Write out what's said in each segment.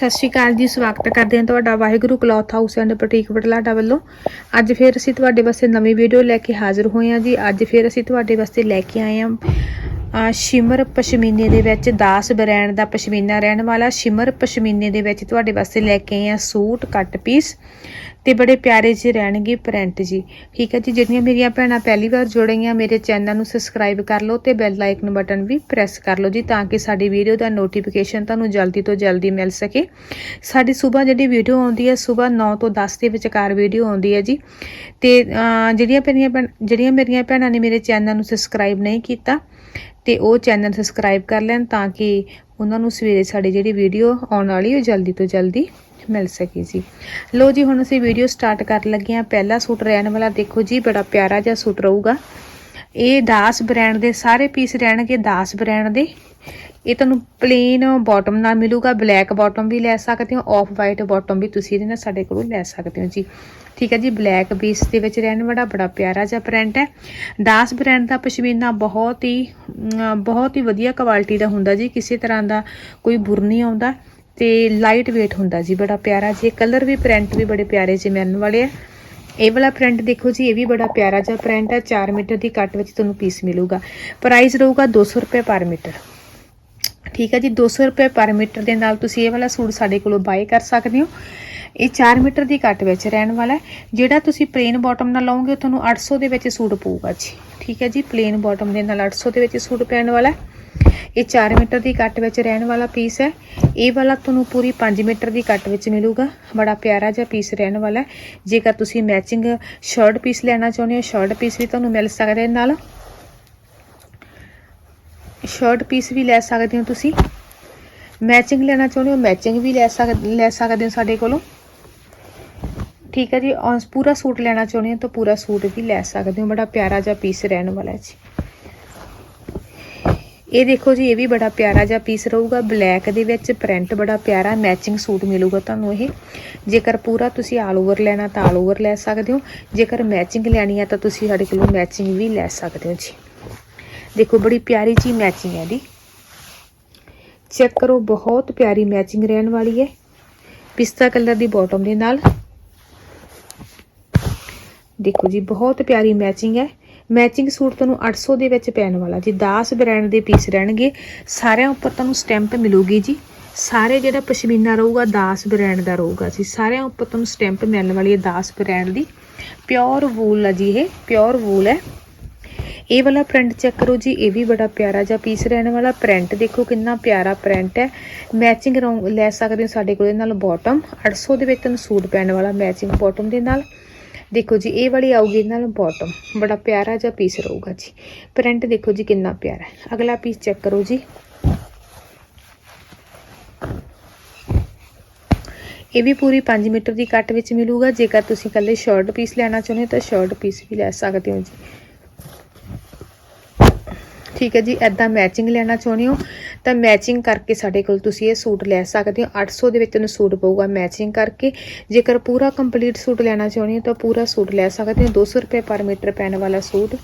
ਸਤਿ ਸ਼੍ਰੀ ਅਕਾਲ ਜੀ, ਸਵਾਗਤ ਕਰਦੇ ਹਾਂ ਤੁਹਾਡਾ Waheguru cloth house and boutique Budhlada ਵੱਲੋਂ ਅੱਜ ਫਿਰ ਅਸੀਂ ਤੁਹਾਡੇ ਵਾਸਤੇ ਨਵੀਂ ਵੀਡੀਓ ਲੈ ਕੇ ਹਾਜ਼ਰ ਹੋਏ ਹਾਂ ਜੀ। ਅੱਜ ਫਿਰ ਅਸੀਂ ਤੁਹਾਡੇ ਵਾਸਤੇ ਲੈ ਕੇ ਆਏ ਹਾਂ। ਸ਼ਿਮਰ ਪਸ਼ਮੀਨੇ ਦੇ ਵਿੱਚ ਦਾਸ ਬ੍ਰਾਂਡ ਦਾ ਪਸ਼ਮੀਨਾ ਰਹਿਣ ਵਾਲਾ। ਸ਼ਿਮਰ ਪਸ਼ਮੀਨੇ ਦੇ ਵਿੱਚ ਤੁਹਾਡੇ ਵਾਸਤੇ ਲੈ ਕੇ ਆਏ ਹਾਂ ਸੂਟ, ਕੱਟ ਪੀਸ ਤੇ ਬੜੇ ਪਿਆਰੇ ਜਿਹੇ ਰਹਿਣਗੇ ਪ੍ਰਿੰਟ ਜੀ। ਠੀਕ ਹੈ ਜੀ, ਜਿਹੜੀਆਂ ਮੇਰੀਆਂ ਭੈਣਾਂ ਪਹਿਲੀ ਵਾਰ ਜੁੜੀਆਂ ਮੇਰੇ ਚੈਨਲ ਨੂੰ ਸਬਸਕ੍ਰਾਈਬ ਕਰ ਲਓ ਤੇ ਬੈਲ ਆਈਕਨ ਬਟਨ ਵੀ ਪ੍ਰੈਸ ਕਰ ਲਓ ਜੀ, ਤਾਂ ਕਿ ਸਾਡੀ ਵੀਡੀਓ ਦਾ ਨੋਟੀਫਿਕੇਸ਼ਨ ਤੁਹਾਨੂੰ ਜਲਦੀ ਤੋਂ ਜਲਦੀ ਮਿਲ ਸਕੇ। ਸਾਡੀ ਸਵੇਰ ਜਿਹੜੀ ਵੀਡੀਓ ਆਉਂਦੀ ਹੈ ਸਵੇਰ 9 ਤੋਂ 10 ਦੇ ਵਿਚਕਾਰ ਵੀਡੀਓ ਆਉਂਦੀ ਹੈ ਜੀ। ਤੇ ਜਿਹੜੀਆਂ ਮੇਰੀਆਂ ਭੈਣ- ਜਿਹੜੀਆਂ ਮੇਰੀਆਂ ਭੈਣਾਂ ਨੇ ਮੇਰੇ ਚੈਨਲ ਨੂੰ ਸਬਸਕ੍ਰਾਈਬ ਨਹੀਂ ਕੀਤਾ ਤੇ ਉਹ ਚੈਨਲ ਸਬਸਕ੍ਰਾਈਬ ਕਰ ਲੈਣ ਤਾਂ ਕਿ ਉਹਨਾਂ ਨੂੰ ਸਵੇਰੇ ਸਾਡੀ ਜਿਹੜੀ ਵੀਡੀਓ ਆਉਣ ਵਾਲੀ ਉਹ ਜਲਦੀ ਤੋਂ ਜਲਦੀ ਮਿਲ ਸਕੇ ਜੀ। ਲੋ ਜੀ, ਹੁਣ ਅਸੀਂ ਵੀਡੀਓ ਸਟਾਰਟ ਕਰਨ ਲੱਗੇ ਹਾਂ। ਪਹਿਲਾ ਸੂਟ ਰਹਿਣ ਵਾਲਾ ਦੇਖੋ ਜੀ, ਬੜਾ ਪਿਆਰਾ ਜਿਹਾ ਸੂਟ ਰਹੂਗਾ। ਇਹ ਦਾਸ ਬ੍ਰਾਂਡ ਦੇ, ਸਾਰੇ ਪੀਸ ਰਹਿਣਗੇ ਦਾਸ ਬ੍ਰਾਂਡ ਦੇ। ਇਹ ਤੁਹਾਨੂੰ ਪਲੇਨ ਬਾਟਮ ਨਾਲ ਮਿਲੂਗਾ ਬਲੈਕ ਬਾਟਮ ਵੀ ਲੈ ਸਕਦੇ ਹੋ ਆਫ ਵਾਈਟ ਬਾਟਮ ਵੀ ਤੁਸੀਂ ਇਹਦੇ ਨਾਲ ਸਾਡੇ ਕੋਲੋਂ ਲੈ ਸਕਦੇ ਹੋ ਜੀ। ਠੀਕ ਹੈ ਜੀ ਬਲੈਕ ਪੀਸ ਦੇ ਵਿੱਚ ਰਹਿਣ ਵਾਲਾ ਬੜਾ ਪਿਆਰਾ ਜਿਹਾ ਪ੍ਰਿੰਟ ਹੈ। ਦਾਸ ਬ੍ਰਾਂਡ ਦਾ ਪਸ਼ਮੀਨਾ ਬਹੁਤ ਹੀ ਬਹੁਤ ਹੀ ਵਧੀਆ ਕੁਆਲਿਟੀ ਦਾ ਹੁੰਦਾ ਜੀ, ਕਿਸੇ ਤਰ੍ਹਾਂ ਦਾ ਕੋਈ ਬੁਰ ਨਹੀਂ ਆਉਂਦਾ ਤੇ ਲਾਈਟ weight ਹੁੰਦਾ ਜੀ, ਬੜਾ ਪਿਆਰਾ ਜੀ। ਕਲਰ ਵੀ ਪ੍ਰਿੰਟ ਵੀ ਬੜੇ ਪਿਆਰੇ ਜਿਹੇ ਮਿਲਣ ਵਾਲੇ ਆ। ਇਹ ਵਾਲਾ ਪ੍ਰਿੰਟ ਦੇਖੋ ਜੀ, ਇਹ ਵੀ ਬੜਾ ਪਿਆਰਾ ਜਿਹਾ ਪ੍ਰਿੰਟ ਹੈ। 4 ਮੀਟਰ ਦੀ ਕੱਟ ਵਿੱਚ ਤੁਹਾਨੂੰ ਪੀਸ ਮਿਲੂਗਾ। ਪ੍ਰਾਈਸ ਰਹੂਗਾ 200 ਰੁਪਏ ਪਰ ਮੀਟਰ। ਠੀਕ ਹੈ ਜੀ 200 ਰੁਪਏ ਪਰ ਮੀਟਰ ਦੇ ਨਾਲ ਤੁਸੀਂ ਇਹ ਵਾਲਾ ਸੂਟ ਸਾਡੇ ਕੋਲੋਂ ਬਾਏ ਕਰ ਸਕਦੇ ਹੋ। ਇਹ 4 ਮੀਟਰ ਦੀ ਕੱਟ ਵਿੱਚ ਰਹਿਣ ਵਾਲਾ ਹੈ। ਜਿਹੜਾ ਤੁਸੀਂ ਪਲੇਨ ਬਾਟਮ ਨਾਲ ਲਓਗੇ ਉਹ ਤੁਹਾਨੂੰ 800 ਦੇ ਵਿੱਚ ਸੂਟ ਪਊਗਾ ਜੀ। ਠੀਕ ਹੈ ਜੀ ਪਲੇਨ ਬਾਟਮ ਦੇ ਨਾਲ 800 ਦੇ ਵਿੱਚ ਸੂਟ ਪੈਣ ਵਾਲਾ ਹੈ। ਇਹ 4 ਮੀਟਰ ਦੀ ਕੱਟ ਵਿੱਚ ਰਹਿਣ ਵਾਲਾ ਪੀਸ ਹੈ। ਇਹ ਵਾਲਾ ਤੁਹਾਨੂੰ ਪੂਰੀ 5 ਮੀਟਰ ਦੀ ਕੱਟ ਵਿੱਚ ਮਿਲੂਗਾ। ਬੜਾ ਪਿਆਰਾ ਜਿਹਾ ਪੀਸ ਰਹਿਣ ਵਾਲਾ ਹੈ। ਜੇਕਰ ਤੁਸੀਂ ਮੈਚਿੰਗ ਸ਼ਰਟ ਪੀਸ ਲੈਣਾ ਚਾਹੁੰਦੇ ਹੋ ਸ਼ਰਟ ਪੀਸ ਵੀ ਤੁਹਾਨੂੰ ਮਿਲ ਸਕਦਾ ਨੇ ਨਾਲ। ਸ਼ਰਟ ਪੀਸ ਵੀ ਲੈ ਸਕਦੇ ਹੋ ਤੁਸੀਂ। ਮੈਚਿੰਗ ਲੈਣਾ ਚਾਹੁੰਦੇ ਹੋ ਮੈਚਿੰਗ ਵੀ ਲੈ ਸਕਦੇ ਲੈ ਸਕਦੇ ਹੋ ਸਾਡੇ ਕੋਲੋਂ। ਠੀਕ ਹੈ ਜੀ, ਔਰ ਪੂਰਾ ਸੂਟ ਲੈਣਾ ਚਾਹੁੰਦੇ ਹੋ ਤਾਂ ਪੂਰਾ ਸੂਟ ਵੀ ਲੈ ਸਕਦੇ ਹੋ, ਬੜਾ ਪਿਆਰਾ ਜਿਹਾ ਪੀਸ ਰਹਿਣ ਵਾਲਾ ਹੈ ਜੀ। ਇਹ ਦੇਖੋ ਜੀ, ਇਹ ਵੀ ਬੜਾ ਪਿਆਰਾ ਜਿਹਾ ਪੀਸ ਰਹੂਗਾ ਬਲੈਕ ਦੇ ਵਿੱਚ ਪ੍ਰਿੰਟ ਬੜਾ ਪਿਆਰਾ ਮੈਚਿੰਗ ਸੂਟ ਮਿਲੂਗਾ ਤੁਹਾਨੂੰ ਇਹ। ਜੇਕਰ ਪੂਰਾ ਤੁਸੀਂ ਆਲ ਓਵਰ ਲੈਣਾ ਤਾਂ ਆਲ ਓਵਰ ਲੈ ਸਕਦੇ ਹੋ, ਜੇਕਰ ਮੈਚਿੰਗ ਲੈਣੀ ਹੈ ਤਾਂ ਤੁਸੀਂ ਸਾਡੇ ਕੋਲੋਂ ਮੈਚਿੰਗ ਵੀ ਲੈ ਸਕਦੇ ਹੋ ਜੀ। ਦੇਖੋ, ਬੜੀ ਪਿਆਰੀ ਜੀ ਮੈਚਿੰਗ ਹੈ ਦੀ ਚੈੱਕ ਕਰੋ, ਬਹੁਤ ਪਿਆਰੀ ਮੈਚਿੰਗ ਰਹਿਣ ਵਾਲੀ ਹੈ। ਪਿਸਤਾ ਕਲਰ ਦੀ ਬਾਟਮ ਦੇ ਨਾਲ। ਦੇਖੋ ਜੀ, ਬਹੁਤ ਪਿਆਰੀ ਮੈਚਿੰਗ ਹੈ। ਮੈਚਿੰਗ ਸੂਟ ਤੁਹਾਨੂੰ 800 ਦੇ ਵਿੱਚ ਪੈਣ ਵਾਲਾ। ਜੀ 10 ਬ੍ਰਾਂਡ ਦੇ ਪੀਸ ਰਹਿਣਗੇ, ਸਾਰਿਆਂ ਉੱਪਰ ਤੁਹਾਨੂੰ ਸਟੈਂਪ ਮਿਲੂਗੀ ਜੀ। ਸਾਰੇ ਜਿਹੜਾ ਪਸ਼ਮੀਨਾ ਰਹੂਗਾ 10 ਬ੍ਰਾਂਡ ਦਾ ਰਹੂਗਾ ਜੀ। ਸਾਰਿਆਂ ਉੱਪਰ ਤੁਹਾਨੂੰ ਸਟੈਂਪ ਮਿਲਣ ਵਾਲੀ ਹੈ 10 ਬ੍ਰਾਂਡ ਦੀ। ਪਿਓਰ ਵੂਲ ਹੈ ਜੀ ਇਹ ਪਿਓਰ ਵੂਲ ਹੈ। ਇਹ ਵਾਲਾ ਪ੍ਰਿੰਟ ਚੈੱਕ ਕਰੋ ਜੀ, ਇਹ ਵੀ ਬੜਾ ਪਿਆਰਾ ਜਿਹਾ ਪੀਸ ਰਹਿਣ ਵਾਲਾ। ਪ੍ਰਿੰਟ ਦੇਖੋ ਕਿੰਨਾ ਪਿਆਰਾ ਪ੍ਰਿੰਟ ਹੈ। ਮੈਚਿੰਗ ਲੈ ਸਕਦੇ ਹੋ ਸਾਡੇ ਕੋਲ ਇਹ ਨਾਲ ਬਾਟਮ 800 ਦੇ ਵਿੱਚ ਤੁਹਾਨੂੰ ਸੂਟ ਪੈਣ ਵਾਲਾ ਮੈਚਿੰਗ ਬਾਟਮ ਦੇ ਨਾਲ। ਦੇਖੋ ਜੀ, ਇਹ ਵਾਲੀ ਆਊਗੀ ਇਹਦੇ ਨਾਲ ਬਾਟਮ ਬੜਾ ਪਿਆਰਾ ਜਿਹਾ ਪੀਸ ਰਹੂਗਾ ਜੀ। ਪ੍ਰਿੰਟ ਦੇਖੋ ਜੀ, ਕਿੰਨਾ ਪਿਆਰਾ ਹੈ। ਅਗਲਾ ਪੀਸ ਚੈੱਕ ਕਰੋ ਜੀ। ਇਹ ਵੀ ਪੂਰੀ 5 ਮੀਟਰ ਦੀ ਕੱਟ ਵਿੱਚ ਮਿਲੂਗਾ। ਜੇਕਰ ਤੁਸੀਂ ਇਕੱਲੇ ਸ਼ਰਟ ਪੀਸ ਲੈਣਾ ਚਾਹੁੰਦੇ ਹੋ ਤਾਂ ਸ਼ਰਟ ਪੀਸ ਵੀ ਲੈ ਸਕਦੇ ਹੋ ਜੀ। ਠੀਕ ਹੈ ਜੀ ਐਦਾਂ ਮੈਚਿੰਗ ਲੈਣਾ ਚਾਹੁੰਦੇ ਹੋ, ਤਾਂ ਮੈਚਿੰਗ ਕਰਕੇ ਸਾਡੇ ਕੋਲ ਤੁਸੀਂ ਇਹ ਸੂਟ ਲੈ ਸਕਦੇ ਹੋ। 800 ਦੇ ਵਿੱਚ ਤੁਹਾਨੂੰ ਸੂਟ ਪਊਗਾ ਮੈਚਿੰਗ ਕਰਕੇ। ਜੇਕਰ ਪੂਰਾ ਕੰਪਲੀਟ ਸੂਟ ਲੈਣਾ ਚਾਹੁੰਦੇ ਹੋ, ਤਾਂ ਪੂਰਾ ਸੂਟ ਲੈ ਸਕਦੇ ਹੋ। 200 ਰੁਪਏ ਪਰ ਮੀਟਰ ਪੈਣ ਵਾਲਾ ਸੂਟ।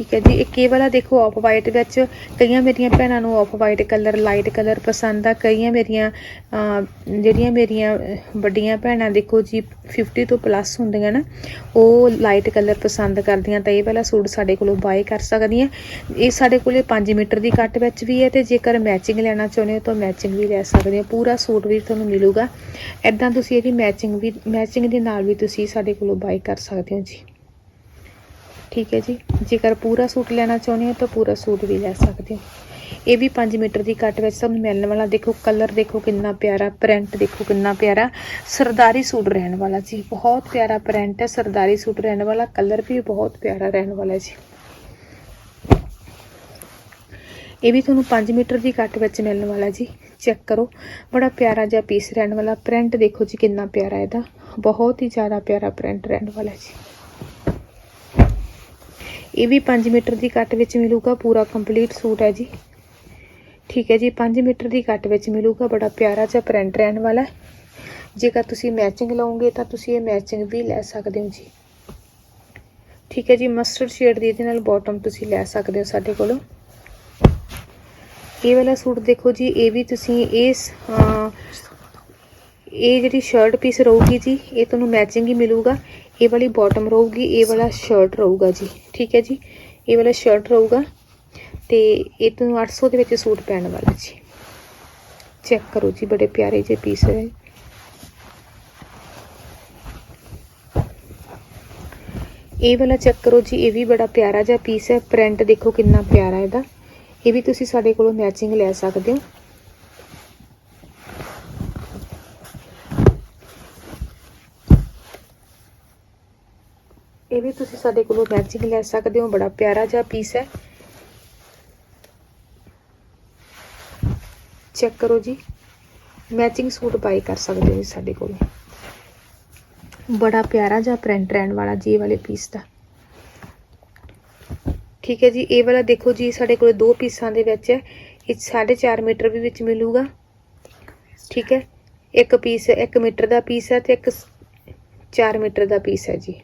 ਠੀਕ ਹੈ ਜੀ। ਇੱਕ ਇਹ ਵਾਲਾ ਦੇਖੋ ਆਫ ਵਾਈਟ ਵਿੱਚ ਕਈਆਂ ਮੇਰੀਆਂ ਭੈਣਾਂ ਨੂੰ off white colour light colour ਪਸੰਦ ਆ। ਕਈਆਂ ਮੇਰੀਆਂ ਜਿਹੜੀਆਂ ਮੇਰੀਆਂ ਵੱਡੀਆਂ ਭੈਣਾਂ ਦੇਖੋ ਜੀ 50 ਤੋਂ ਪਲੱਸ ਹੁੰਦੀਆਂ ਨਾ, ਉਹ ਲਾਈਟ ਕਲਰ ਪਸੰਦ ਕਰਦੀਆਂ। ਤਾਂ ਇਹ ਵਾਲਾ ਸੂਟ ਸਾਡੇ ਕੋਲੋਂ ਬਾਏ ਕਰ ਸਕਦੀਆਂ। ਇਹ ਸਾਡੇ ਕੋਲੇ 5 ਮੀਟਰ ਦੀ ਕੱਟ ਵਿੱਚ ਵੀ ਹੈ ਤੇ ਜੇਕਰ ਮੈਚਿੰਗ ਲੈਣਾ ਚਾਹੁੰਦੇ ਹੋ ਤਾਂ ਮੈਚਿੰਗ ਵੀ ਲੈ ਸਕਦੇ ਹੋ। ਪੂਰਾ ਸੂਟ ਵੀ ਤੁਹਾਨੂੰ ਮਿਲੂਗਾ। ਐਦਾਂ ਤੁਸੀਂ ਇਹਦੀ ਮੈਚਿੰਗ ਵੀ ਮੈਚਿੰਗ ਦੇ ਨਾਲ ਵੀ ਤੁਸੀਂ ਸਾਡੇ ਕੋਲੋਂ ਬਾਏ ਕਰ ਸਕਦੇ ਹੋ ਜੀ। ਠੀਕ ਹੈ ਜੀ। ਜੇਕਰ ਪੂਰਾ ਸੂਟ ਲੈਣਾ ਚਾਹੁੰਦੇ ਹੋ ਤਾਂ ਪੂਰਾ ਸੂਟ ਵੀ ਲੈ ਸਕਦੇ ਹੋ। ਇਹ ਵੀ 5 ਮੀਟਰ ਦੀ ਕੱਟ ਵਿੱਚ ਤੁਹਾਨੂੰ ਮਿਲਣ ਵਾਲਾ। ਦੇਖੋ, ਕਲਰ ਦੇਖੋ ਕਿੰਨਾ ਪਿਆਰਾ, ਪ੍ਰਿੰਟ ਦੇਖੋ ਕਿੰਨਾ ਪਿਆਰਾ। ਸਰਦਾਰੀ ਸੂਟ ਰਹਿਣ ਵਾਲਾ ਜੀ। ਬਹੁਤ ਪਿਆਰਾ ਪ੍ਰਿੰਟ ਹੈ, ਸਰਦਾਰੀ ਸੂਟ ਰਹਿਣ ਵਾਲਾ। ਕਲਰ ਵੀ ਬਹੁਤ ਪਿਆਰਾ ਰਹਿਣ ਵਾਲਾ ਜੀ। ਇਹ ਵੀ ਤੁਹਾਨੂੰ 5 ਮੀਟਰ ਦੀ ਕੱਟ ਵਿੱਚ ਮਿਲਣ ਵਾਲਾ ਜੀ। ਚੈੱਕ ਕਰੋ। ਬੜਾ ਪਿਆਰਾ ਜਿਹਾ ਪੀਸ ਰਹਿਣ ਵਾਲਾ। ਪ੍ਰਿੰਟ ਦੇਖੋ ਜੀ ਕਿੰਨਾ ਪਿਆਰਾ ਇਹਦਾ। ਬਹੁਤ ਹੀ ਜ਼ਿਆਦਾ ਪਿਆਰਾ ਪ੍ਰਿੰਟ ਰਹਿਣ ਵਾਲਾ ਜੀ। ਇਹ ਵੀ 5 ਮੀਟਰ ਦੀ ਕੱਟ ਵਿੱਚ ਮਿਲੂਗਾ, ਪੂਰਾ ਕੰਪਲੀਟ ਸੂਟ ਹੈ ਜੀ। ਠੀਕ ਹੈ ਜੀ 5 ਮੀਟਰ ਦੀ ਕੱਟ ਵਿੱਚ ਮਿਲੂਗਾ, ਬੜਾ ਪਿਆਰਾ ਜਿਹਾ ਪ੍ਰਿੰਟ ਰਹਿਣ ਵਾਲਾ ਜੇਕਰ ਤੁਸੀਂ ਮੈਚਿੰਗ ਲਓਗੇ, ਤਾਂ ਤੁਸੀਂ ਇਹ ਮੈਚਿੰਗ ਵੀ ਲੈ ਸਕਦੇ ਹੋ ਜੀ। ਠੀਕ ਹੈ ਜੀ ਮਸਟਰਡ ਸ਼ੇਡ ਦੀ ਇਹਦੇ ਨਾਲ ਬਾਟਮ ਤੁਸੀਂ ਲੈ ਸਕਦੇ ਹੋ ਸਾਡੇ ਕੋਲੋਂ। ਇਹ ਵਾਲਾ ਸੂਟ ਦੇਖੋ ਜੀ, ਇਹ ਵੀ ਤੁਸੀਂ ਇਸ ਇਹ ਜਿਹੜੀ ਸ਼ਰਟ ਪੀਸ ਰਹੂਗੀ ਜੀ, ਇਹ ਤੁਹਾਨੂੰ ਮੈਚਿੰਗ ਹੀ ਮਿਲੂਗਾ। ਇਹ ਵਾਲੀ ਬਾਟਮ ਰਹੂਗੀ ਇਹ ਵਾਲਾ ਸ਼ਰਟ ਰਹੂਗਾ ਜੀ ਠੀਕ ਹੈ ਜੀ ਇਹ ਵਾਲਾ ਸ਼ਰਟ ਰਹੂਗਾ ਤੇ ਇਹ ਤੁਹਾਨੂੰ 800 ਦੇ ਵਿੱਚ ਸੂਟ ਪੈਣ ਵਾਲਾ ਜੀ ਚੈੱਕ ਕਰੋ ਜੀ ਬੜੇ ਪਿਆਰੇ ਜਿਹੇ ਪੀਸ ਹੈ ਇਹ ਵਾਲਾ ਚੈੱਕ ਕਰੋ ਜੀ ਇਹ ਵੀ ਬੜਾ ਪਿਆਰਾ ਜਿਹਾ ਪੀਸ ਹੈ ਪ੍ਰਿੰਟ ਦੇਖੋ ਕਿੰਨਾ ਪਿਆਰਾ ਇਹਦਾ ਇਹ ਵੀ ਤੁਸੀਂ ਸਾਡੇ ਕੋਲੋਂ ਮੈਚਿੰਗ ਲੈ ਸਕਦੇ ਹੋ ਇਹ ਵੀ ਤੁਸੀਂ ਸਾਡੇ ਕੋਲੋਂ ਮੈਚਿੰਗ ਲੈ ਸਕਦੇ ਹੋ, ਬੜਾ ਪਿਆਰਾ ਜਿਹਾ ਪੀਸ ਹੈ। ਚੈੱਕ ਕਰੋ ਜੀ। ਮੈਚਿੰਗ ਸੂਟ ਬਾਈ ਕਰ ਸਕਦੇ ਹੋ ਜੀ ਸਾਡੇ ਕੋਲ। ਬੜਾ ਪਿਆਰਾ ਜਿਹਾ ਪ੍ਰਿੰਟ ਰਹਿਣ ਵਾਲਾ ਜੀ ਇਹ ਵਾਲੇ ਪੀਸ ਦਾ। ਠੀਕ ਹੈ ਜੀ, ਇਹ ਵਾਲਾ ਦੇਖੋ ਜੀ, ਸਾਡੇ ਕੋਲ ਦੋ ਪੀਸਾਂ ਦੇ ਵਿੱਚ ਹੈ। ਇਹ 4.5 ਮੀਟਰ ਵੀ ਵਿੱਚ ਮਿਲੂਗਾ। ਠੀਕ ਹੈ। ਇੱਕ ਪੀਸ 1 ਮੀਟਰ ਦਾ ਪੀਸ ਹੈ ਤੇ ਇੱਕ 4 ਮੀਟਰ ਦਾ ਪੀਸ ਹੈ ਜੀ।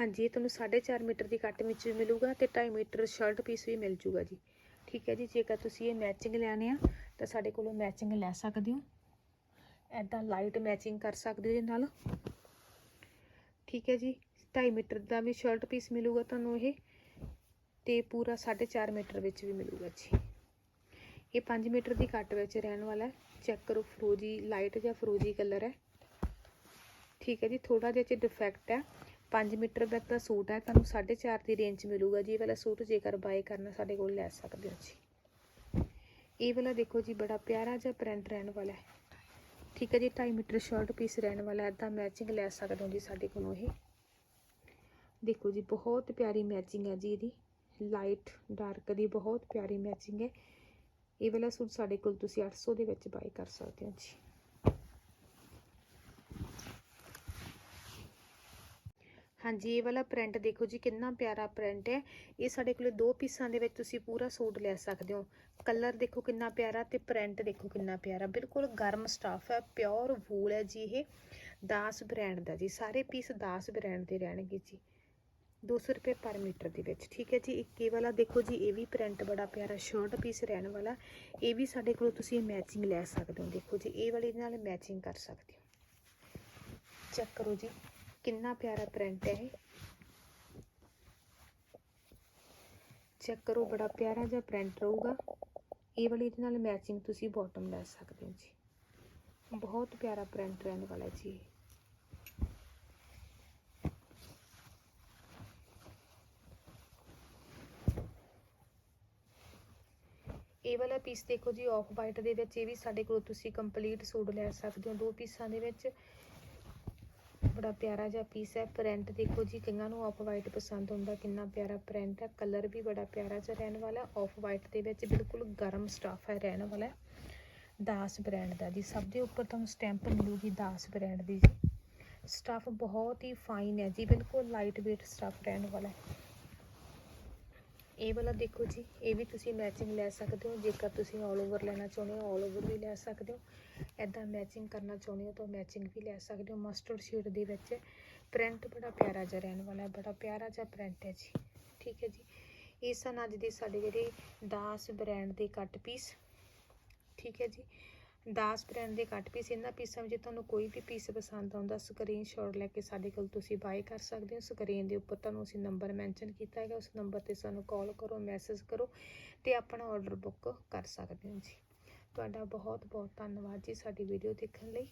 ਹਾਂਜੀ, ਇਹ ਤੁਹਾਨੂੰ 4.5 ਮੀਟਰ ਦੀ ਕੱਟ ਵਿੱਚ ਵੀ ਮਿਲੂਗਾ ਤੇ 2.5 ਮੀਟਰ ਸ਼ਰਟ ਪੀਸ ਵੀ ਮਿਲ ਜੂਗਾ ਜੀ। ਠੀਕ ਹੈ ਜੀ, ਜੇਕਰ ਤੁਸੀਂ ਇਹ ਮੈਚਿੰਗ ਲੈਣੇ ਆ, ਤਾਂ ਸਾਡੇ ਕੋਲੋਂ ਮੈਚਿੰਗ ਲੈ ਸਕਦੇ ਹੋ। ਐਦਾਂ ਲਾਈਟ ਮੈਚਿੰਗ ਕਰ ਸਕਦੇ ਹੋ ਇਹਦੇ ਨਾਲ। ਠੀਕ ਹੈ ਜੀ 2.5 ਮੀਟਰ ਦਾ ਵੀ ਸ਼ਰਟ ਪੀਸ ਮਿਲੂਗਾ ਤੁਹਾਨੂੰ ਇਹ, ਤੇ ਪੂਰਾ 4.5 ਮੀਟਰ ਵਿੱਚ ਵੀ ਮਿਲੂਗਾ ਜੀ। ਇਹ 5 ਮੀਟਰ ਦੀ ਕੱਟ ਵਿੱਚ ਰਹਿਣ ਵਾਲਾ ਚੈੱਕ ਕਰੋ, ਫਰੋਜੀ ਲਾਈਟ ਜਾਂ ਫਰੋਜੀ ਕਲਰ ਹੈ। ਠੀਕ ਹੈ ਜੀ ਥੋੜਾ ਜਿਹਾ ਚ ਡਿਫੈਕਟ ਹੈ। 5 ਮੀਟਰ ਦਾ ਤਾਂ ਸੂਟ ਹੈ, ਤੁਹਾਨੂੰ 4.5 ਦੀ ਰੇਂਜ 'ਚ ਮਿਲੂਗਾ ਜੀ। ਇਹ ਵਾਲਾ ਸੂਟ ਜੇਕਰ ਬਾਏ ਕਰਨਾ ਸਾਡੇ ਕੋਲ ਲੈ ਸਕਦੇ ਹੋ ਜੀ। ਇਹ ਵਾਲਾ ਦੇਖੋ ਜੀ, ਬੜਾ ਪਿਆਰਾ ਜਿਹਾ ਪ੍ਰਿੰਟ ਰਹਿਣ ਵਾਲਾ ਹੈ। ਠੀਕ ਹੈ ਜੀ 2.5 ਮੀਟਰ ਸ਼ਰਟ ਪੀਸ ਰਹਿਣ ਵਾਲਾ ਹੈ ਤਾਂ ਮੈਚਿੰਗ ਲੈ ਸਕਦੇ ਹੋ ਜੀ ਸਾਡੇ ਕੋਲੋਂ ਇਹ। ਦੇਖੋ ਜੀ, ਬਹੁਤ ਪਿਆਰੀ ਮੈਚਿੰਗ ਹੈ ਜੀ ਇਹਦੀ। ਲਾਈਟ ਡਾਰਕ ਦੀ ਬਹੁਤ ਪਿਆਰੀ ਮੈਚਿੰਗ ਹੈ। ਇਹ ਵਾਲਾ ਸੂਟ ਸਾਡੇ ਕੋਲ ਤੁਸੀਂ 800 ਦੇ ਵਿੱਚ ਬਾਈ ਕਰ ਸਕਦੇ ਹੋ ਜੀ। ਹਾਂਜੀ, ਇਹ ਵਾਲਾ ਪ੍ਰਿੰਟ ਦੇਖੋ ਜੀ, ਕਿੰਨਾ ਪਿਆਰਾ ਪ੍ਰਿੰਟ ਹੈ। ਇਹ ਸਾਡੇ ਕੋਲੇ ਦੋ ਪੀਸਾਂ ਦੇ ਵਿੱਚ ਤੁਸੀਂ ਪੂਰਾ ਸੂਟ ਲੈ ਸਕਦੇ ਹੋ। ਕਲਰ ਦੇਖੋ ਕਿੰਨਾ ਪਿਆਰਾ ਤੇ ਪ੍ਰਿੰਟ ਦੇਖੋ ਕਿੰਨਾ ਪਿਆਰਾ। ਬਿਲਕੁਲ ਗਰਮ ਸਟਾਫ ਹੈ ਪਿਓਰ ਵੂਲ ਹੈ ਜੀ ਇਹ। ਦਾਸ ਬ੍ਰਾਂਡ ਦਾ ਜੀ, ਸਾਰੇ ਪੀਸ ਦਾਸ ਬ੍ਰਾਂਡ ਦੇ ਰਹਿਣਗੇ ਜੀ। 200 ਰੁਪਏ ਪਰ ਮੀਟਰ ਦੇ ਵਿੱਚ, ਠੀਕ ਹੈ ਜੀ। ਇੱਕ ਇਹ ਵਾਲਾ ਦੇਖੋ ਜੀ, ਇਹ ਵੀ ਪ੍ਰਿੰਟ ਬੜਾ ਪਿਆਰਾ ਸ਼ਰਟ ਪੀਸ ਰਹਿਣ ਵਾਲਾ। ਇਹ ਵੀ ਸਾਡੇ ਕੋਲ ਤੁਸੀਂ ਮੈਚਿੰਗ ਲੈ ਸਕਦੇ ਹੋ। ਦੇਖੋ ਜੀ, ਇਹ ਵਾਲੀ ਨਾਲ ਮੈਚਿੰਗ ਕਰ ਸਕਦੇ ਹੋ। ਚੈੱਕ ਕਰੋ ਜੀ। ਕਿੰਨਾ ਪਿਆਰਾ ਪ੍ਰਿੰਟ ਹੈ ਇਹ। ਚੈੱਕ ਕਰੋ, ਬੜਾ ਪਿਆਰਾ ਜਿਹਾ ਪ੍ਰਿੰਟ ਰਹੂਗਾ। ਇਹ ਵਾਲੀ ਦੇ ਨਾਲ ਮੈਚਿੰਗ ਤੁਸੀਂ ਬਾਟਮ ਲੈ ਸਕਦੇ ਹੋ ਜੀ। ਬਹੁਤ ਪਿਆਰਾ ਪ੍ਰਿੰਟ ਰਹਿਣ ਵਾਲਾ ਜੀ ਇਹ। ਵਾਲਾ ਪੀਸ ਦੇਖੋ ਜੀ ਆਫ ਵਾਈਟ ਦੇ ਵਿੱਚ ਇਹ ਵੀ ਸਾਡੇ ਕੋਲ ਤੁਸੀਂ ਕੰਪਲੀਟ ਸੂਟ ਲੈ ਸਕਦੇ ਹੋ। ਦੋ ਪੀਸਾਂ ਦੇ ਵਿੱਚ ਬੜਾ ਪਿਆਰਾ ਜਿਹਾ ਪੀਸ ਹੈ। ਪ੍ਰਿੰਟ ਦੇਖੋ ਜੀ, ਕਈਆਂ ਨੂੰ ਆਫ ਵਾਈਟ ਪਸੰਦ ਹੁੰਦਾ, ਕਿੰਨਾ ਪਿਆਰਾ ਪ੍ਰਿੰਟ ਹੈ। ਕਲਰ ਵੀ ਬੜਾ ਪਿਆਰਾ ਜਿਹਾ ਰਹਿਣ ਵਾਲਾ ਆਫ ਵਾਈਟ ਦੇ ਵਿੱਚ ਬਿਲਕੁਲ ਗਰਮ ਸਟਾਫ ਹੈ, ਰਹਿਣ ਵਾਲਾ ਦਾਸ ਬ੍ਰਾਂਡ ਦਾ ਜੀ। ਸਭ ਦੇ ਉੱਪਰ ਤੁਹਾਨੂੰ ਸਟੈਂਪ ਮਿਲੂਗੀ ਦਾਸ ਬ੍ਰਾਂਡ ਦੀ ਜੀ। ਸਟਾਫ ਬਹੁਤ ਹੀ ਫਾਈਨ ਹੈ ਜੀ। ਬਿਲਕੁਲ ਲਾਈਟ weight ਸਟਾਫ ਰਹਿਣ ਵਾਲਾ ਹੈ। ਇਹ ਵਾਲਾ ਦੇਖੋ ਜੀ, ਇਹ ਵੀ ਤੁਸੀਂ ਮੈਚਿੰਗ ਲੈ ਸਕਦੇ ਹੋ, ਜੇਕਰ ਤੁਸੀਂ ਆਲ ਓਵਰ ਲੈਣਾ ਚਾਹੁੰਦੇ ਹੋ ਆਲ ਓਵਰ ਵੀ ਲੈ ਸਕਦੇ ਹੋ। ਐਦਾਂ ਮੈਚਿੰਗ ਕਰਨਾ ਚਾਹੁੰਦੇ ਹੋ ਤਾਂ ਮੈਚਿੰਗ ਵੀ ਲੈ ਸਕਦੇ ਹੋ ਮਸਟਰਡ ਸ਼ੇਡ ਦੇ ਵਿੱਚ। ਪ੍ਰਿੰਟ ਬੜਾ ਪਿਆਰਾ ਜਿਹਾ ਰਹਿਣ ਵਾਲਾ ਹੈ, ਬੜਾ ਪਿਆਰਾ ਜਿਹਾ ਪ੍ਰਿੰਟ ਹੈ ਜੀ। ਠੀਕ ਹੈ ਜੀ। ਇਹ ਸਨ ਅੱਜ ਦੇ ਸਾਡੇ ਜਿਹੜੇ ਦਾਸ ਬ੍ਰਾਂਡ ਦੇ ਕੱਟ ਪੀਸ ਠੀਕ ਹੈ ਜੀ। ਦਾਸ ਬ੍ਰਾਂਡ ਦੇ ਕੱਟ ਪੀਸ, ਇਹਨਾਂ ਪੀਸਾਂ ਵਿੱਚ ਤੁਹਾਨੂੰ ਕੋਈ ਵੀ ਪੀਸ ਪਸੰਦ ਆਉਂਦਾ ਸਕਰੀਨਸ਼ਾਟ ਲੈ ਕੇ ਸਾਡੇ ਕੋਲ ਤੁਸੀਂ ਬਾਏ ਕਰ ਸਕਦੇ ਹੋ। ਸਕਰੀਨ ਦੇ ਉੱਪਰ ਤੁਹਾਨੂੰ ਅਸੀਂ ਨੰਬਰ ਮੈਂਸ਼ਨ ਕੀਤਾ ਹੈਗਾ, ਉਸ ਨੰਬਰ ਤੇ ਸਾਨੂੰ ਕਾਲ ਕਰੋ ਮੈਸੇਜ ਕਰੋ ਤੇ ਆਪਣਾ ਆਰਡਰ ਬੁੱਕ ਕਰ ਸਕਦੇ ਹੋ ਜੀ। ਤੁਹਾਡਾ ਬਹੁਤ ਬਹੁਤ ਧੰਨਵਾਦ ਜੀ ਸਾਡੀ ਵੀਡੀਓ ਦੇਖਣ ਲਈ।